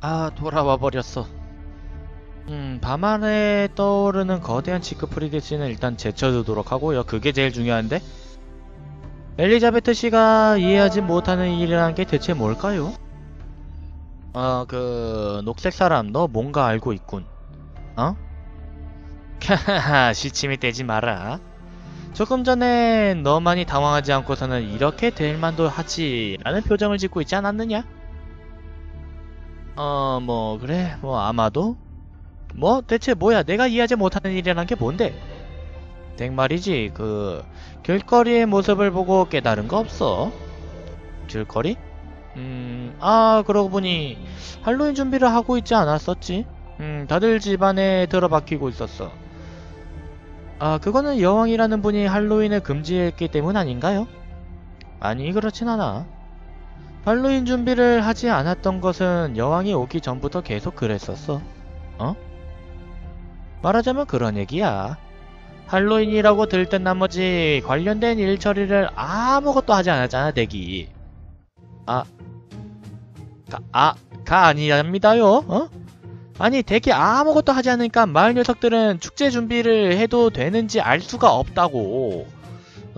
아, 돌아와 버렸어. 음, 밤하늘에 떠오르는 거대한 지크프리드씨는 일단 제쳐두도록 하고요. 그게 제일 중요한데? 엘리자베트 씨가 이해하지 못하는 일이라는 게 대체 뭘까요? 어, 그, 녹색 사람, 너 뭔가 알고 있군. 어? 캬하하, 시침이 떼지 마라. 조금 전에 너만이 당황하지 않고서는 이렇게 될 만도 하지 라는 표정을 짓고 있지 않았느냐? 어, 뭐, 그래, 뭐, 아마도? 뭐, 대체 뭐야, 내가 이해하지 못하는 일이란 게 뭔데? 댁 말이지, 그, 길거리의 모습을 보고 깨달은 거 없어? 길거리? 음, 아, 그러고 보니, 할로윈 준비를 하고 있지 않았었지? 음, 다들 집안에 들어박히고 있었어. 아, 그거는 여왕이라는 분이 할로윈을 금지했기 때문 아닌가요? 아니, 그렇진 않아. 할로윈 준비를 하지 않았던 것은 여왕이 오기 전부터 계속 그랬었어. 어? 말하자면 그런 얘기야. 할로윈이라고 들뜬 나머지 관련된 일 처리를 아무것도 하지 않았잖아, 댁이. 아, 가, 아, 가 아니랍니다요, 어? 아니, 댁이 아무것도 하지 않으니까 마을 녀석들은 축제 준비를 해도 되는지 알 수가 없다고.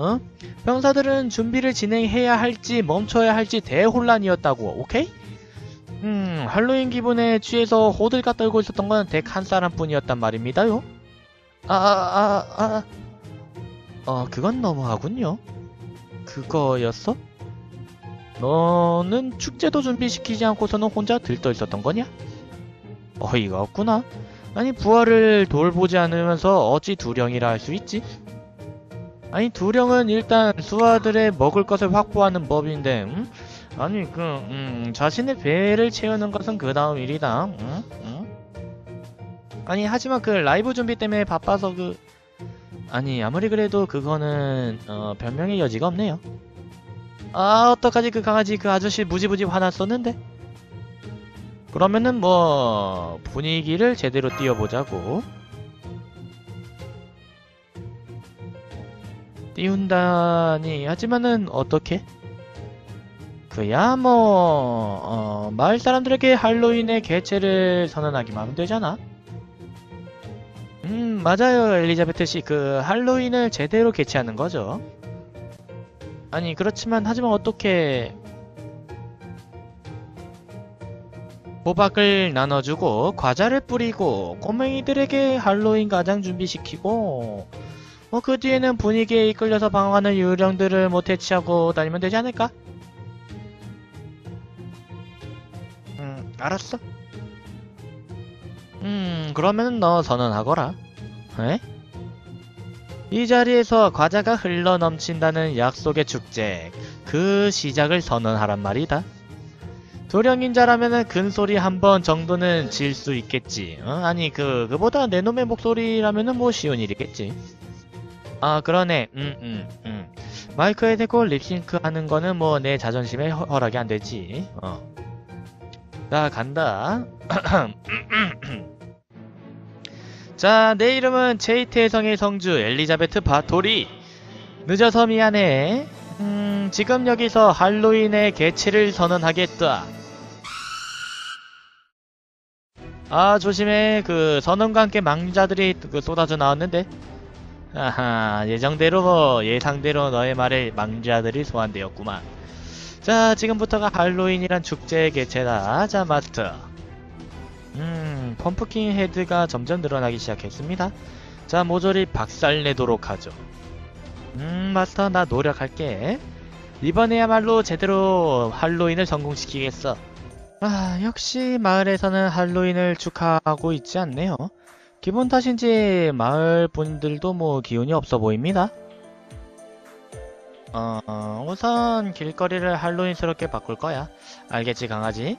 어? 병사들은 준비를 진행해야 할지 멈춰야 할지 대혼란이었다고. 오케이? 음, 할로윈 기분에 취해서 호들갑 떨고 있었던 건댁한 사람뿐이었단 말입니다요. 아, 아, 아, 아. 어, 그건 너무하군요. 그거였어? 너는 축제도 준비시키지 않고서는 혼자 들떠 있었던 거냐? 어이가 없구나. 아니 부하를 돌보지 않으면서 어찌 두령이라 할 수 있지? 아니 두령은 일단 수하들의 먹을 것을 확보하는 법인데 음? 아니 그 음, 자신의 배를 채우는 것은 그 다음 일이다. 음? 음? 아니 하지만 그 라이브 준비 때문에 바빠서 그 아니 아무리 그래도 그거는 어, 변명의 여지가 없네요. 아 어떡하지 그 강아지 그 아저씨 무지무지 화났었는데. 그러면은 뭐 분위기를 제대로 띄워보자고 띄운다니. 하지만은 어떻게? 그야 뭐 어, 마을 사람들에게 할로윈의 개최를 선언하기만 하면 되잖아. 음 맞아요 엘리자베트 씨 그 할로윈을 제대로 개최하는 거죠. 아니 그렇지만 하지만 어떻게? 호박을 나눠주고 과자를 뿌리고 꼬맹이들에게 할로윈 가장 준비시키고 어, 그 뒤에는 분위기에 이끌려서 방황하는 유령들을 못 해 치하고 다니면 되지 않을까? 음 알았어 음 그러면 너 선언하거라 에? 이 자리에서 과자가 흘러 넘친다는 약속의 축제 그 시작을 선언하란 말이다 도령인자라면은 큰소리 한 번 정도는 질 수 있겠지. 어? 아니 그 그보다 내 놈의 목소리라면은 뭐 쉬운 일이겠지. 아 그러네. 음 음, 음. 마이크에 대고 립싱크 하는 거는 뭐 내 자존심에 허, 허락이 안 되지. 어. 자 간다. 자, 내 이름은 체이트의 성의 성주 엘리자베트 바토리. 늦어서 미안해. 음, 지금 여기서 할로윈의 개최를 선언하겠다. 아 조심해 그 선언과 함께 망자들이 그 쏟아져 나왔는데 아하 예정대로 예상대로 너의 말에 망자들이 소환되었구만. 자 지금부터가 할로윈이란 축제의 개최다. 자 마스터. 음 펌프킨 헤드가 점점 늘어나기 시작했습니다. 자 모조리 박살내도록 하죠. 음 마스터 나 노력할게. 이번에야말로 제대로 할로윈을 성공시키겠어. 아, 역시 마을에서는 할로윈을 축하하고 있지 않네요. 기분 탓인지 마을 분들도 뭐 기운이 없어 보입니다. 어, 우선 길거리를 할로윈스럽게 바꿀 거야. 알겠지, 강아지?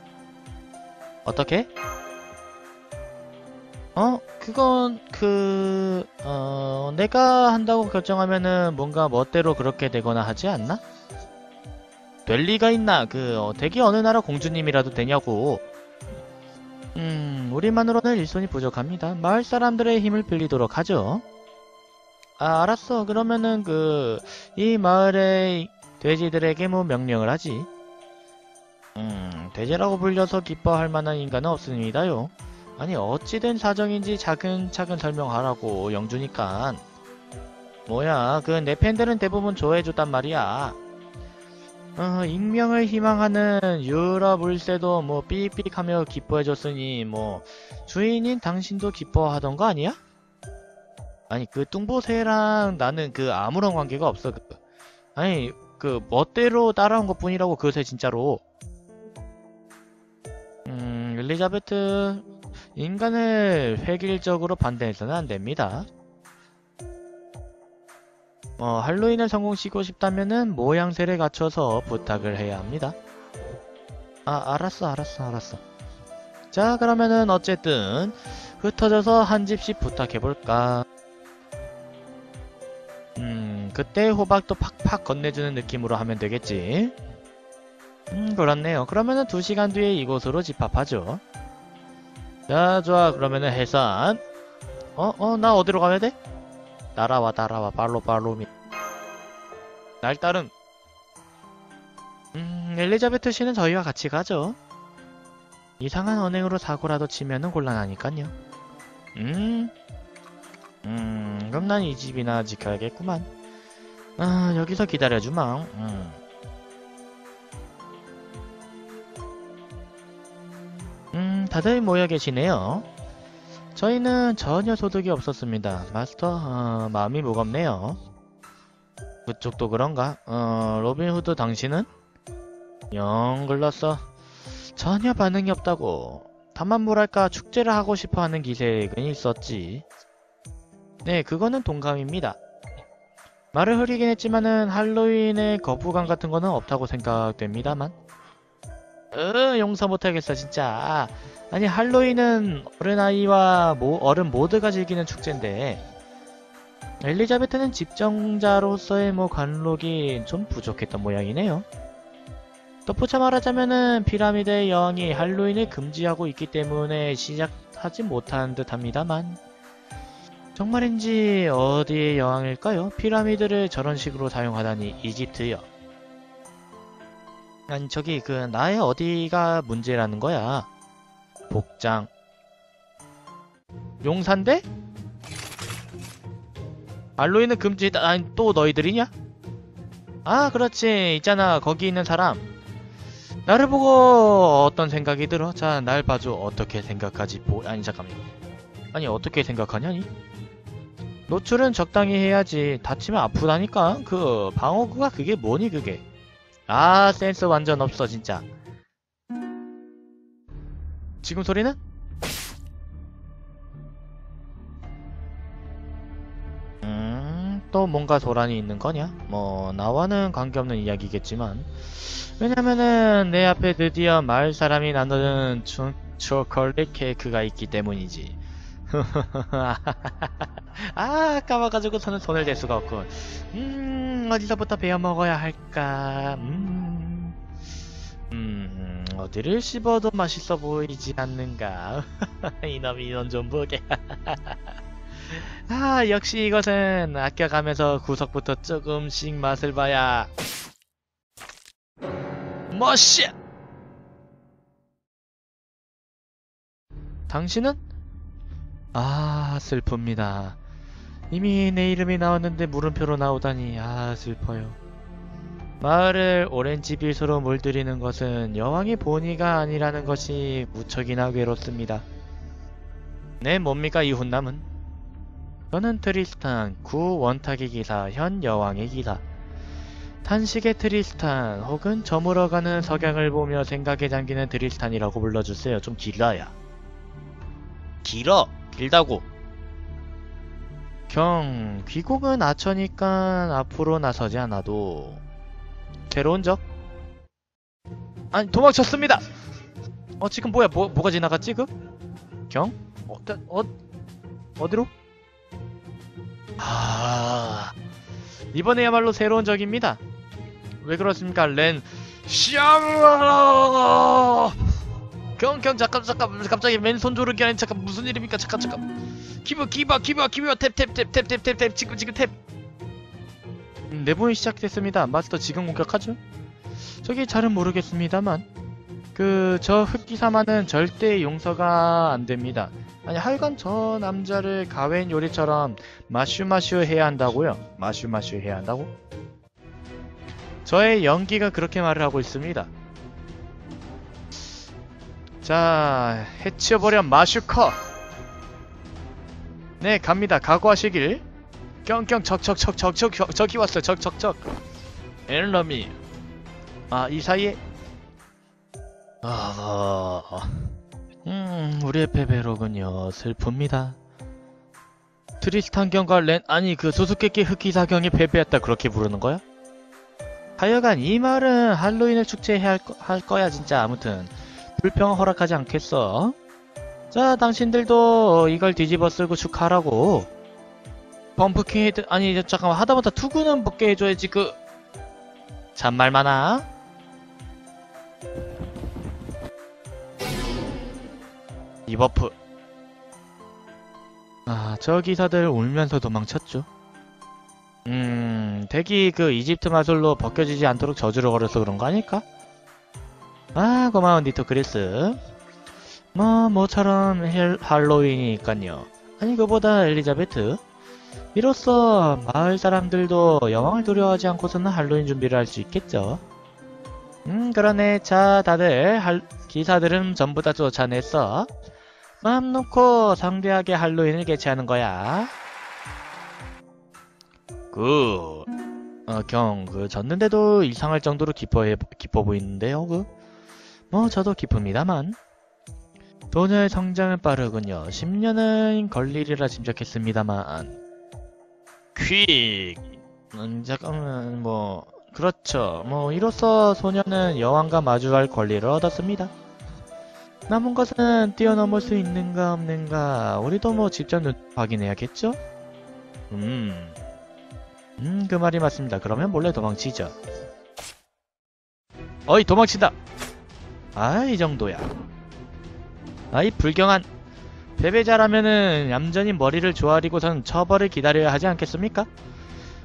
어떻게? 어, 그건 그... 어... 내가 한다고 결정하면은 뭔가 멋대로 그렇게 되거나 하지 않나? 될 리가 있나? 그 어, 대기 어느 나라 공주님이라도 되냐고. 음, 우리만으로는 일손이 부족합니다. 마을 사람들의 힘을 빌리도록 하죠. 아, 알았어. 그러면은 그 이 마을의 돼지들에게 뭐 명령을 하지. 음, 대제라고 불려서 기뻐할 만한 인간은 없습니다요. 아니, 어찌된 사정인지 차근차근 설명하라고, 영주니까. 뭐야, 그 내 팬들은 대부분 좋아해줬단 말이야. 어, 익명을 희망하는 유럽 울세도 뭐 삐익삐익하며 기뻐해줬으니 뭐 주인인 당신도 기뻐하던 거 아니야? 아니 그 뚱보새랑 나는 그 아무런 관계가 없어 그. 아니 그 멋대로 따라온 것 뿐이라고 그 새 진짜로 음 엘리자베트 인간을 획일적으로 반대해서는 안 됩니다 어, 할로윈을 성공시키고 싶다면은 모양새를 갖춰서 부탁을 해야 합니다. 아, 알았어, 알았어, 알았어. 자, 그러면은 어쨌든 흩어져서 한 집씩 부탁해볼까. 음, 그때 호박도 팍팍 건네주는 느낌으로 하면 되겠지. 음, 그렇네요. 그러면은 두 시간 뒤에 이곳으로 집합하죠. 자, 좋아. 그러면은 해산. 어, 어, 나 어디로 가야 돼? 따라와 따라와 빨로 빨로미 날 따름. 음 엘리자베트 씨는 저희와 같이 가죠. 이상한 언행으로 사고라도 치면은 곤란하니깐요. 음, 음 그럼 난 이 집이나 지켜야겠구만. 아 여기서 기다려주마. 음. 음 다들 모여 계시네요 저희는 전혀 소득이 없었습니다. 마스터, 어, 마음이 무겁네요. 그쪽도 그런가? 어, 로빈후드 당신은? 영 글렀어. 전혀 반응이 없다고. 다만 뭐랄까 축제를 하고 싶어 하는 기색은 있었지. 네, 그거는 동감입니다. 말을 흐리긴 했지만은 할로윈의 거부감 같은 거는 없다고 생각됩니다만. 으, 용서 못하겠어, 진짜. 아니 할로윈은 어른아이와 모, 어른 모두가 즐기는 축제인데 엘리자베트는 집정자로서의 뭐 관록이 좀 부족했던 모양이네요. 덧붙여 말하자면은 피라미드의 여왕이 할로윈을 금지하고 있기 때문에 시작하지 못한 듯 합니다만 정말인지 어디의 여왕일까요? 피라미드를 저런 식으로 사용하다니 이집트요. 아니 저기 그 나의 어디가 문제라는 거야. 복장. 용산대? 알로이는 금지다 아니 또 너희들이냐? 아 그렇지. 있잖아. 거기 있는 사람. 나를 보고 어떤 생각이 들어? 자 날 봐줘. 어떻게 생각하지? 보... 아니 잠깐만. 아니 어떻게 생각하냐니? 노출은 적당히 해야지. 다치면 아프다니까. 그 방어구가 그게 뭐니 그게? 아 센스 완전 없어 진짜 지금 소리는? 음, 또 뭔가 소란이 있는 거냐? 뭐, 나와는 관계없는 이야기겠지만. 왜냐면은, 내 앞에 드디어 마을 사람이 나누는 초, 초콜릿 케이크가 있기 때문이지. 아, 까봐가지고서는 손을 댈 수가 없군. 음, 어디서부터 베어 먹어야 할까? 음, 음, 어디를 씹어도 맛있어 보이지 않는가? 이놈이 이놈 좀 보게. 아, 역시 이것은 아껴가면서 구석부터 조금씩 맛을 봐야. 머시! 당신은? 아, 슬픕니다. 이미 내 이름이 나왔는데 물음표로 나오다니, 아, 슬퍼요. 마을을 오렌지 빛으로 물들이는 것은 여왕의 본의가 아니라는 것이 무척이나 괴롭습니다. 네, 뭡니까 이 훈남은? 저는 트리스탄, 구 원탁의 기사, 현 여왕의 기사. 탄식의 트리스탄, 혹은 저물어가는 석양을 보며 생각에 잠기는 트리스탄이라고 불러주세요. 좀 길어야. 길어! 길다고! 경, 귀국은 아처니까 앞으로 나서지 않아도 새로운 적? 아니 도망쳤습니다! 어 지금 뭐야 뭐, 뭐가 지나갔지 그? 경? 어, 어, 어디로? 아 이번에야말로 새로운 적입니다 왜 그렇습니까 렌샤 경경 잠깐 잠깐 갑자기 왼손 조르기 아니 잠깐 무슨 일입니까 잠깐 잠깐 기브 기바 기바 기바 탭탭탭탭탭탭탭 지금 지금 탭 음, 내보이 시작됐습니다 마스터 지금 공격하죠? 저기 잘은 모르겠습니다만 그 저 흑기사만은 절대 용서가 안 됩니다. 아니 하여간 저 남자를 가웬 요리처럼 마슈마슈 해야 한다고요? 마슈마슈 해야 한다고? 저의 연기가 그렇게 말을 하고 있습니다. 자, 해치워버려 마슈커! 네, 갑니다. 각오하시길. 뿅뿅 척척척척척 저기 왔어 척척척 엘러미 아 이 사이에 아 음, 우리의 패배로군요. 슬픕니다. 트리스탄 경과 렌, 아니, 그 수수께끼 흑기사경이 패배했다 그렇게 부르는 거야? 하여간 이 말은 할로윈을 축제해야 할, 거, 할 거야, 진짜. 아무튼. 불평 허락하지 않겠어. 자, 당신들도 이걸 뒤집어 쓰고 축하하라고. 범프킹 헤드, 아니, 잠깐만. 하다못해 투구는 붙게 해줘야지, 그. 잔말 많아? 이버프 아, 저 기사들 울면서 도망쳤죠. 음, 덱이 그 이집트 마술로 벗겨지지 않도록 저주를 걸어서 그런 거 아닐까? 아, 고마운 니토 그리스. 뭐, 모처럼 헬, 할로윈이니깐요. 아니, 그보다 엘리자베트. 이로써 마을 사람들도 여왕을 두려워하지 않고서는 할로윈 준비를 할 수 있겠죠. 음, 그러네. 자, 다들, 할, 기사들은 전부 다 쫓아냈어. 마음 놓고 성대하게 할로윈을 개최하는 거야. 그, 어, 경, 그, 졌는데도 이상할 정도로 기뻐해, 기뻐 보이는데요, 그. 뭐, 저도 기쁩니다만. 소녀의 성장은 빠르군요. 10년은 걸리리라 짐작했습니다만. 퀵! 음, 잠깐만, 뭐, 그렇죠. 뭐, 이로써 소녀는 여왕과 마주할 권리를 얻었습니다. 남은 것은 뛰어넘을 수 있는가 없는가 우리도 뭐 직접 눈 확인해야겠죠? 음... 음, 그 말이 맞습니다. 그러면 몰래 도망치죠. 어이, 도망친다! 아, 이 정도야. 아이, 불경한. 패배자라면은 얌전히 머리를 조아리고선 처벌을 기다려야 하지 않겠습니까?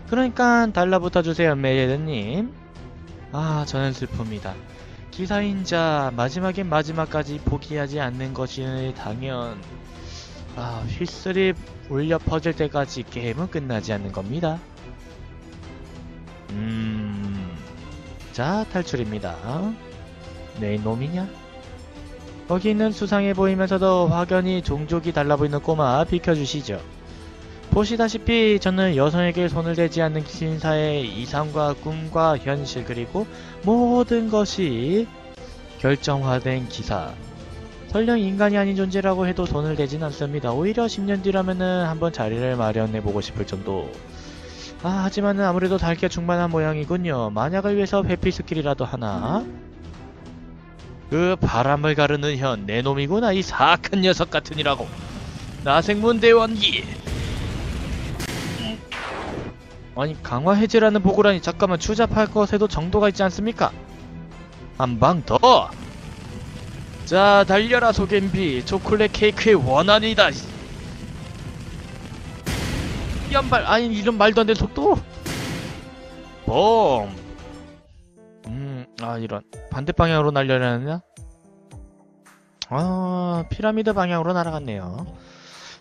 그러니까 달라붙어 주세요, 메이드님. 아, 저는 슬픕니다. 기사인 자 마지막엔 마지막까지 포기하지 않는 것이 당연 아 휘슬이 울려 퍼질 때까지 게임은 끝나지 않는 겁니다 음자 탈출입니다 내 놈이냐? 거기 있는 수상해 보이면서도 확연히 종족이 달라 보이는 꼬마 비켜주시죠 보시다시피 저는 여성에게 손을 대지 않는 신사의 이상과 꿈과 현실 그리고 모든 것이 결정화된 기사. 설령 인간이 아닌 존재라고 해도 손을 대진 않습니다. 오히려 10년 뒤라면은 한번 자리를 마련해 보고 싶을 정도. 아, 하지만은 아무래도 닳기가 충만한 모양이군요. 만약을 위해서 회피 스킬이라도 하나? 그 바람을 가르는 현, 내 놈이구나, 이 사악한 녀석 같으니라고. 나생문 대원기! 아니 강화 해제라는 보고라니 잠깐만 추잡할 것에도 정도가 있지 않습니까? 한 방 더! 자 달려라 소겐비 초콜릿 케이크의 원한이다 연발 아니 이런 말도 안 되는 속도 봄음 아 이런. 반대 방향으로 날려려느냐? 아 피라미드 방향으로 날아갔네요.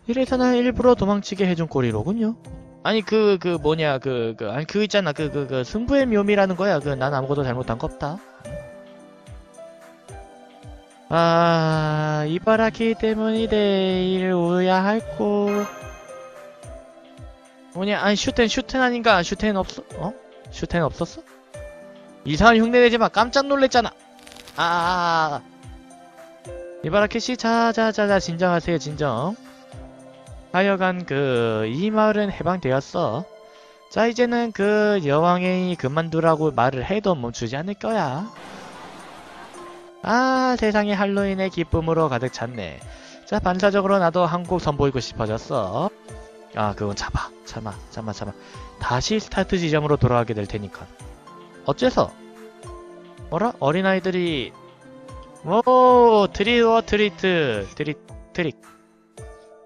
이래서는 일부러 도망치게 해준 꼴이로군요. 아니 그그 뭐냐 그그 아니 그 있잖아. 그 그 그 승부의 묘미라는 거야. 그 난 아무것도 잘못한 거 없다. 아 이바라키 때문이 내일 오야 할고 뭐냐 아니 슈텐 슈텐 아닌가? 슈텐 없어 어? 슈텐 없었어 이상한 흉내 내지 마 깜짝 놀랬잖아 아 이바라키 씨 자자자자 진정하세요 진정 하여간 그 이 마을은 해방되었어. 자 이제는 그 여왕이 그만두라고 말을 해도 멈추지 않을 거야. 아 세상에 할로윈의 기쁨으로 가득 찼네. 자 반사적으로 나도 한국 선보이고 싶어졌어. 아 그건 참아 참아 참아 참아 다시 스타트 지점으로 돌아가게 될 테니까. 어째서? 뭐라? 어린아이들이 오 트리워 트리트 트리 트릭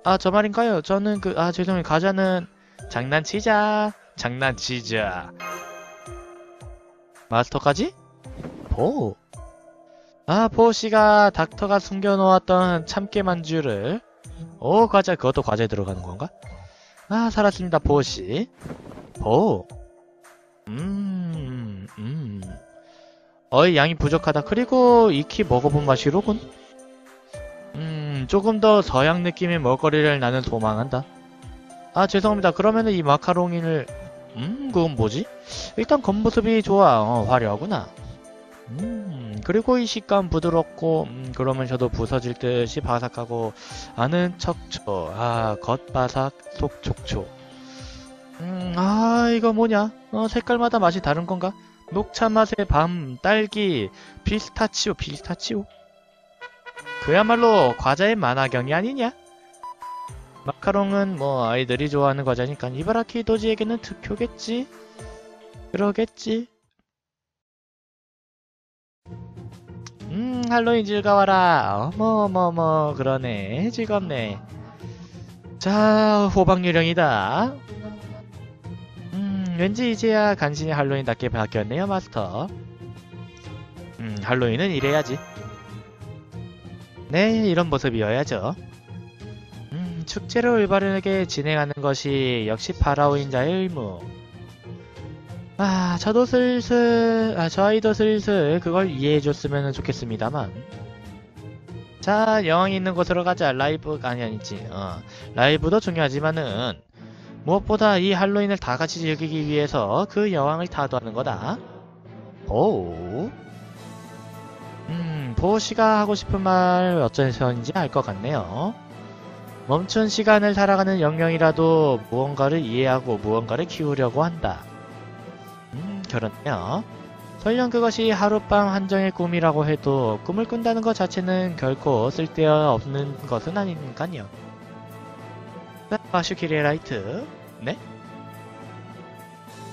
아, 저 말인가요? 저는 그, 아, 죄송해요. 가자는 장난치자. 장난치자. 마스터까지? 오. 아, 보씨가 닥터가 숨겨놓았던 참깨만주를 오, 과자, 그것도 과자에 들어가는 건가? 아, 살았습니다, 보씨. 보. 음, 음. 어이, 양이 부족하다. 그리고 익히 먹어본 맛이로군. 음, 조금 더 서양 느낌의 먹거리를 나는 소망한다. 아, 죄송합니다. 그러면은 이 마카롱이를, 음, 그건 뭐지? 일단 겉모습이 좋아. 어, 화려하구나. 음, 그리고 이 식감 부드럽고, 음, 그러면 저도 부서질 듯이 바삭하고, 안은 척초, 아, 겉바삭, 속 촉초. 음, 아, 이거 뭐냐? 어, 색깔마다 맛이 다른 건가? 녹차 맛의 밤, 딸기, 피스타치오, 피스타치오? 그야말로 과자의 만화경이 아니냐? 마카롱은 뭐 아이들이 좋아하는 과자니까 이바라키 도지에게는 특효겠지? 그러겠지? 음, 할로윈 즐거워라. 어머머머, 그러네. 즐겁네. 자, 호박 유령이다. 음, 왠지 이제야 간신히 할로윈답게 바뀌었네요, 마스터. 음, 할로윈은 이래야지. 네, 이런 모습이어야죠. 음, 축제를 올바르게 진행하는 것이 역시 파라오인자의 의무. 아, 저도 슬슬, 아, 저 아이도 슬슬 그걸 이해해줬으면 좋겠습니다만. 자, 여왕이 있는 곳으로 가자. 라이브가 아니, 아니지. 어, 라이브도 중요하지만은, 무엇보다 이 할로윈을 다 같이 즐기기 위해서 그 여왕을 타도하는 거다. 오. 음, 보씨가 하고 싶은 말 어째서인지 알 것 같네요. 멈춘 시간을 살아가는 영령이라도 무언가를 이해하고 무언가를 키우려고 한다. 음, 그렇네요. 설령 그것이 하룻밤 한정의 꿈이라고 해도 꿈을 꾼다는 것 자체는 결코 쓸데없는 것은 아니니까요. 마슈키리 라이트. 네?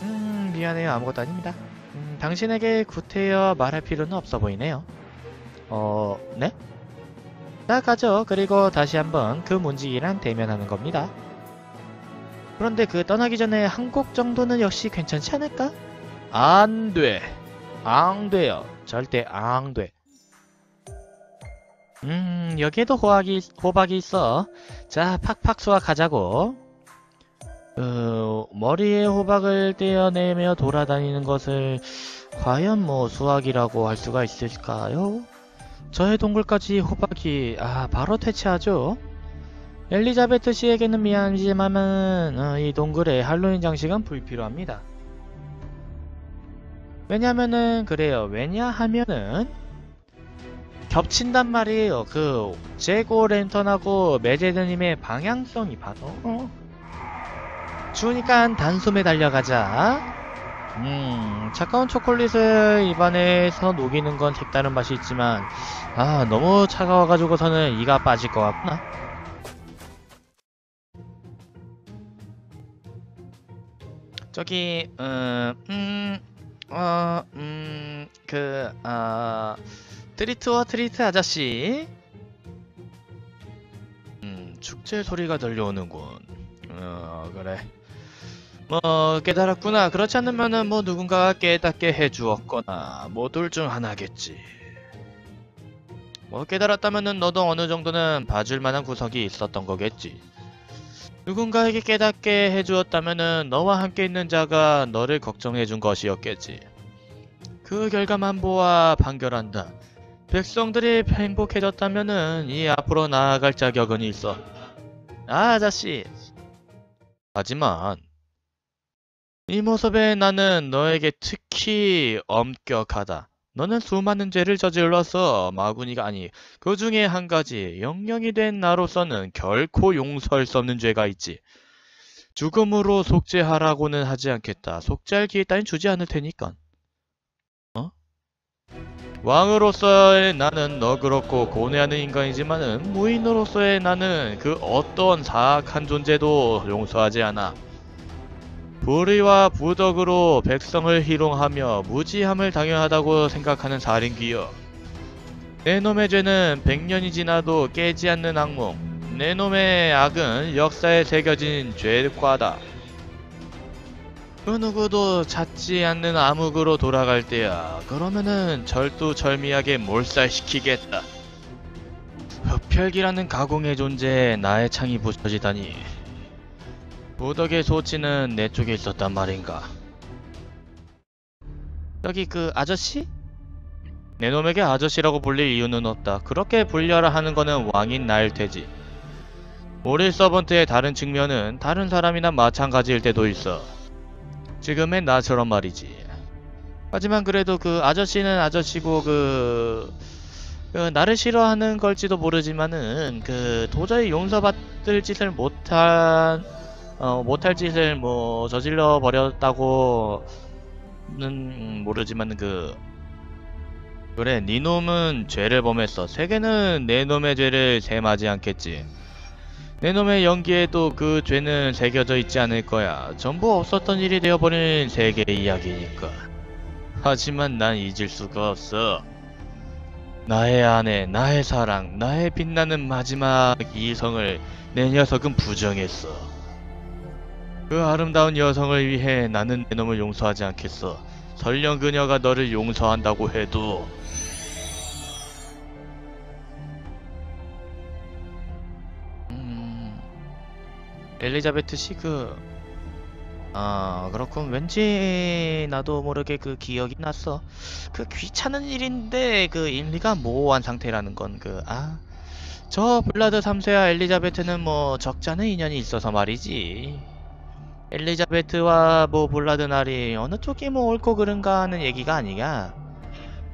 음, 미안해요. 아무것도 아닙니다. 음, 당신에게 구태여 말할 필요는 없어 보이네요. 어, 네? 자, 가죠. 그리고 다시 한번 그 문지기랑 대면하는 겁니다. 그런데 그 떠나기 전에 한 곡 정도는 역시 괜찮지 않을까? 안 돼. 안 돼요. 절대 안 돼. 음, 여기에도 호박이, 호박이 있어. 자, 팍팍 수확하자고. 어, 머리에 호박을 떼어내며 돌아다니는 것을 과연 뭐 수확이라고 할 수가 있을까요? 저의 동굴까지 호박이 아 바로 퇴치하죠. 엘리자베트 씨에게는 미안하지만은 어, 이 동굴에 할로윈 장식은 불필요합니다. 왜냐면은 그래요. 왜냐하면은 겹친단 말이에요. 그 제고 랜턴하고 메제드님의 방향성이 바로 어? 추우니까 단숨에 달려가자. 음, 차가운 초콜릿을 입안에서 녹이는 건 색다른 맛이 있지만, 아, 너무 차가워가지고서는 이가 빠질 것 같구나. 저기, 음, 음, 어, 음, 그, 아, 트리트와 트리트 아저씨. 음, 축제 소리가 들려오는군. 어, 그래. 뭐 깨달았구나. 그렇지 않으면은 뭐 누군가가 깨닫게 해주었거나 뭐 둘 중 하나겠지. 뭐 깨달았다면은 너도 어느 정도는 봐줄 만한 구석이 있었던 거겠지. 누군가에게 깨닫게 해주었다면은 너와 함께 있는 자가 너를 걱정해준 것이었겠지. 그 결과만 보아 판결한다. 백성들이 행복해졌다면은 이 앞으로 나아갈 자격은 있어. 아 아저씨. 하지만 이 모습에 나는 너에게 특히 엄격하다. 너는 수많은 죄를 저질러서 마구니가 아니 그 중에 한 가지 영령이 된 나로서는 결코 용서할 수 없는 죄가 있지. 죽음으로 속죄하라고는 하지 않겠다. 속죄할 기회 따윈 주지 않을 테니까. 어? 왕으로서의 나는 너그럽고 고뇌하는 인간이지만은 무인으로서의 나는 그 어떤 사악한 존재도 용서하지 않아. 불의와 부덕으로 백성을 희롱하며 무지함을 당연하다고 생각하는 살인귀여. 내 놈의 죄는 백년이 지나도 깨지 않는 악몽. 내 놈의 악은 역사에 새겨진 죄과다. 그 누구도 찾지 않는 암흑으로 돌아갈 때야. 그러면은 절두절미하게 몰살시키겠다. 흡혈기라는 가공의 존재에 나의 창이 부서지다니. 부덕의 소치는 내 쪽에 있었단 말인가. 여기 그 아저씨? 내 놈에게 아저씨라고 불릴 이유는 없다. 그렇게 불려라 하는 거는 왕인 나일 테지. 오릴 서번트의 다른 측면은 다른 사람이나 마찬가지일 때도 있어. 지금의 나처럼 말이지. 하지만 그래도 그 아저씨는 아저씨고 그, 그 나를 싫어하는 걸지도 모르지만은 그 도저히 용서받을 짓을 못한 어 못할 짓을 뭐 저질러 버렸다고는 모르지만 그 그래 네 놈은 죄를 범했어. 세계는 내 놈의 죄를 셈하지 않겠지. 내 놈의 연기에도 그 죄는 새겨져 있지 않을 거야. 전부 없었던 일이 되어버린 세계의 이야기니까. 하지만 난 잊을 수가 없어. 나의 아내, 나의 사랑, 나의 빛나는 마지막 이성을 내 녀석은 부정했어 그 아름다운 여성을 위해 나는 내 놈을 용서하지 않겠어. 설령 그녀가 너를 용서한다고 해도. 음... 엘리자베트 시그 아 그렇군. 왠지 나도 모르게 그 기억이 났어. 그 귀찮은 일인데 그 인리가 모호한 상태라는 건 그 아 저 블라드 3세와 엘리자베트는 뭐 적잖은 인연이 있어서 말이지 엘리자베트와 뭐 블라드 날이 어느 쪽이 뭐 옳고 그른가 하는 얘기가 아니야.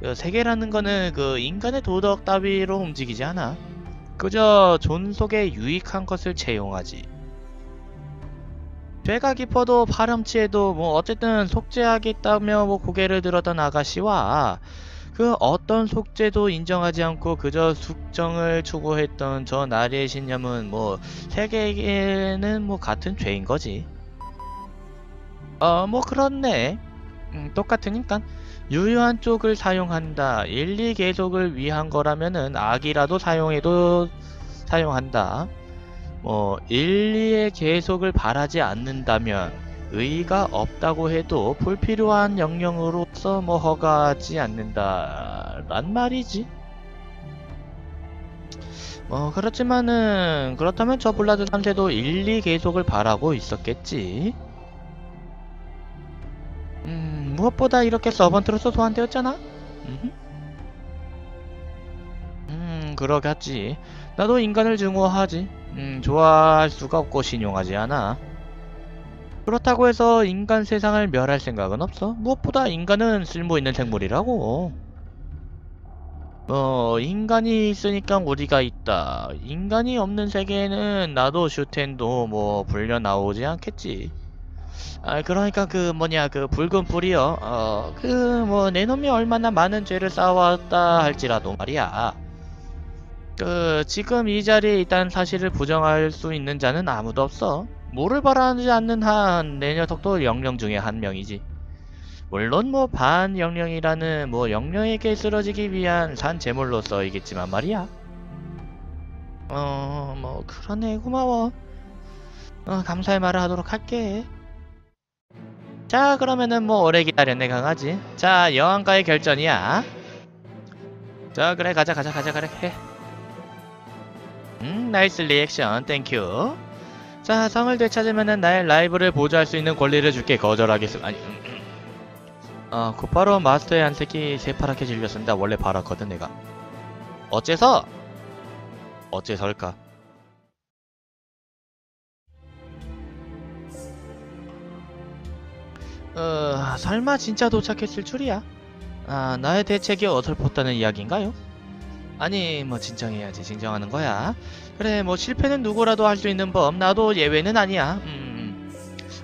그 세계라는 거는 그 인간의 도덕 따위로 움직이지 않아. 그저 존속에 유익한 것을 채용하지. 죄가 깊어도 파렴치해도 뭐 어쨌든 속죄하겠다며 뭐 고개를 들었던 아가씨와 그 어떤 속죄도 인정하지 않고 그저 숙정을 추구했던 저 나리의 신념은 뭐 세계에게는 뭐 같은 죄인 거지. 어 뭐 그렇네. 음, 똑같으니까 유효한 쪽을 사용한다. 일리 계속을 위한 거라면은 악이라도 사용해도 사용한다. 뭐 일리의 계속을 바라지 않는다면 의의가 없다고 해도 불필요한 영역으로서 뭐 허가하지 않는다 란 말이지 뭐 그렇지만은 그렇다면 저 블라드 3세도 일리 계속을 바라고 있었겠지 음 무엇보다 이렇게 서번트로서 소환되었잖아 음, 음 그러겠지 나도 인간을 증오하지 음, 좋아할 수가 없고 신용하지 않아. 그렇다고 해서 인간 세상을 멸할 생각은 없어. 무엇보다 인간은 쓸모있는 생물이라고. 어, 인간이 있으니까 우리가 있다. 인간이 없는 세계에는 나도 슈텐도 뭐 불려 나오지 않겠지. 아, 그러니까 그 뭐냐 그 붉은 불이요. 어, 그 뭐 내 놈이 얼마나 많은 죄를 쌓아왔다 할지라도 말이야. 그 지금 이 자리에 있다는 사실을 부정할 수 있는 자는 아무도 없어. 뭐를 바라지 않는 한 내 녀석도 영령 중에 한 명이지. 물론 뭐 반영령이라는 뭐 영령에게 쓰러지기 위한 산 제물로서이겠지만 말이야. 어, 뭐 그러네 고마워. 어, 감사의 말을 하도록 할게. 자, 그러면은 뭐 오래 기다렸네 강아지. 자, 여왕과의 결전이야. 자, 그래 가자 가자 가자 그래 해. 음, 나이스 리액션, 땡큐. 자, 성을 되찾으면은 나의 라이브를 보조할 수 있는 권리를 줄게. 거절하겠음. 아니, 음, 음. 어, 곧바로 마스터의 한 새끼 새파랗게 질렸습니다. 원래 바랐거든, 내가. 어째서? 어째설까? 어, 설마 진짜 도착했을 줄이야? 아, 나의 대책이 어설펐다는 이야기인가요? 아니 뭐 진정해야지 진정하는 거야. 그래 뭐 실패는 누구라도 할 수 있는 법 나도 예외는 아니야. 음.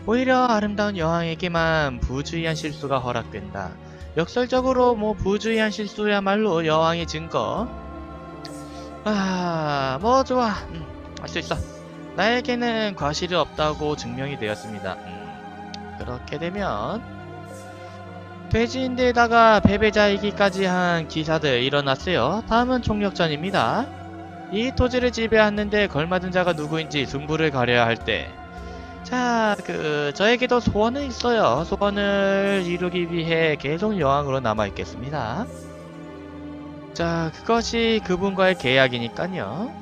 오히려 아름다운 여왕에게만 부주의한 실수가 허락된다. 역설적으로 뭐 부주의한 실수야말로 여왕의 증거. 아 뭐 좋아. 음, 할수 있어. 나에게는 과실이 없다고 증명이 되었습니다. 음, 그렇게 되면 돼지인데다가 패배자이기까지 한 기사들 일어났어요. 다음은 총력전입니다. 이 토지를 지배하는데 걸맞은 자가 누구인지 승부를 가려야 할 때 자, 그, 저에게도 소원은 있어요. 소원을 이루기 위해 계속 여왕으로 남아있겠습니다. 자, 그것이 그분과의 계약이니까요.